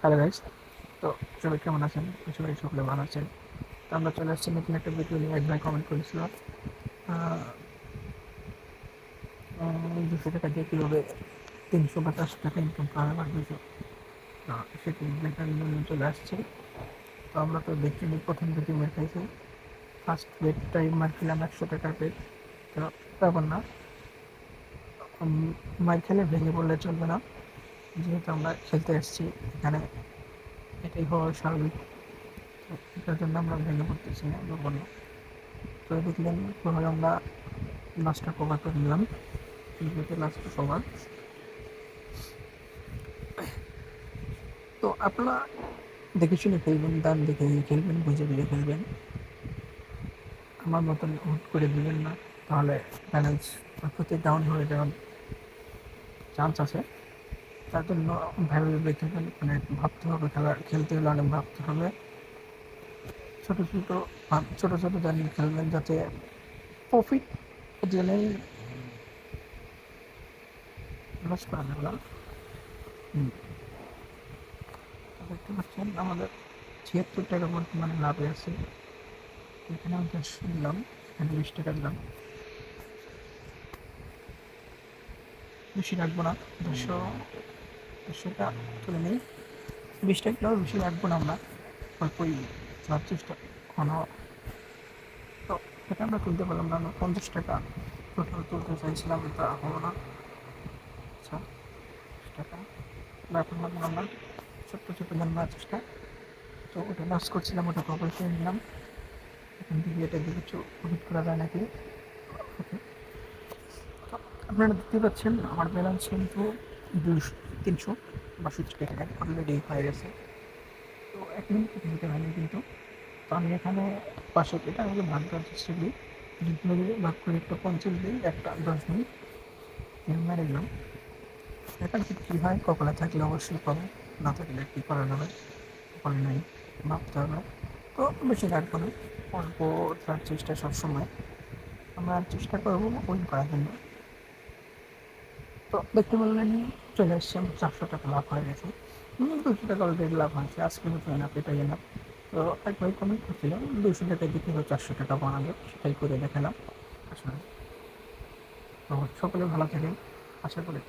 Hello guys তো সবাই কেমন আছেন? করি সকলে ভালো আছেন। তো আমরা চলে আসছি নতুন একটা ভিডিও নিয়ে। এক ভাই কমেন্ট করেছিল দুশো টাকা দিয়ে কীভাবে তিনশো বা চারশো টাকা ইনকাম করা আমার দুশো? সেটি দেখার জন্য চলে আসছে। তো আমরা তো দেখিনি প্রথম দুটি মেট খাইছি ফার্স্ট বেডটাই মার খেলাম একশো টাকার বেড তো ব্যাপার না মার খেলে ভেঙে পড়লে চলবে না। যেহেতু আমরা খেলতে এসেছি, এখানে এটাই হওয়া স্বাভাবিক। এটার জন্য আমরা ভেঙে পড়তেছি না ব্যাপার না তো দেখলেন প্রথমে আমরা লাস্টটা কভার করে নিলাম। যেহেতু লাস্টটা কভার তো আপনারা দেখে শুনে খেলবেন দান দেখে দিয়ে খেলবেন, বুঝে বুঝে খেলবেন। আমার মতন হুট করে দিবেন না, তাহলে ব্যালেন্স ক্ষতি ডাউন হয়ে যাওয়ার চান্স আছে। তার জন্য ভেবে ভেবে মানে ভাবতে হবে খেলা, খেলতে হলে অনেক ভাবতে হবে। ছোটো ছোটো ছোটো ছোটো জানি খেলবেন যাতে প্রফিট জেনেই লস করা যাবে। না। দেখতে পাচ্ছেন আমাদের ছিয়াত্তর টাকা বর্তমানে লাভে আছে। এখানে আমি দশ দিলাম এখানে বিশ টাকা দিলাম। বেশি রাখব না। দুশো, দুশোটা তুলে নিই। বিশ টাকাও বেশি রাখব না আমরা। অল্পই চার চেষ্টা ঘন তো এটা আমরা তুলতে পারলাম না। পঞ্চাশ টাকা টোটাল তুলতে চাইছিলাম তা হলো না। আচ্ছা টাকা। ব্যাপার না আমরা ছোট্ট ছোট্ট জানবার চেষ্টা। তো ওটা লস করছিলাম, ওটা কভার করে নিলাম। এখান থেকে এটা দিয়ে কিছু করা যায় নাকি? ওকে আপনারা দেখতে পাচ্ছেন, আমার ব্যালেন্স কিন্তু দুশো তিনশো বাষট্টি টাকা অলরেডি হয়ে গেছে। তো এক মিনিট দিতে হয়নি কিন্তু, তো আমি এখানে পাশে এটা আমাকে ভাগ করার চেষ্টা করি। দুটো ভাগ করে একটা পঞ্চাশ দিই, একটা দশ দিই মেরে দিলাম এখন কি কী হয়, কপালে থাকলে অবশ্যই পাবো না থাকলে কী করা যাবে, কপালে নাই, ভাবতে হবে। তো বেশি রাখব না অল্প তার চেষ্টা সবসময়। আমরা চেষ্টা করব উইন করার জন্য। তো দেখতে পারলেন চলে আসছে চারশো টাকা লাভ হয়ে গেছে। দুশো টাকা অলরেডি লাভ হয়েছে, আজকে হচ্ছে না এটাই না তো এক ভাই কমেন্ট করছিলাম, দুশো টাকা দিতে হবে চারশো টাকা বানাবে সেটাই করে দেখালাম। আসলে তো সকলে ভালো থাকেন, আশা করি।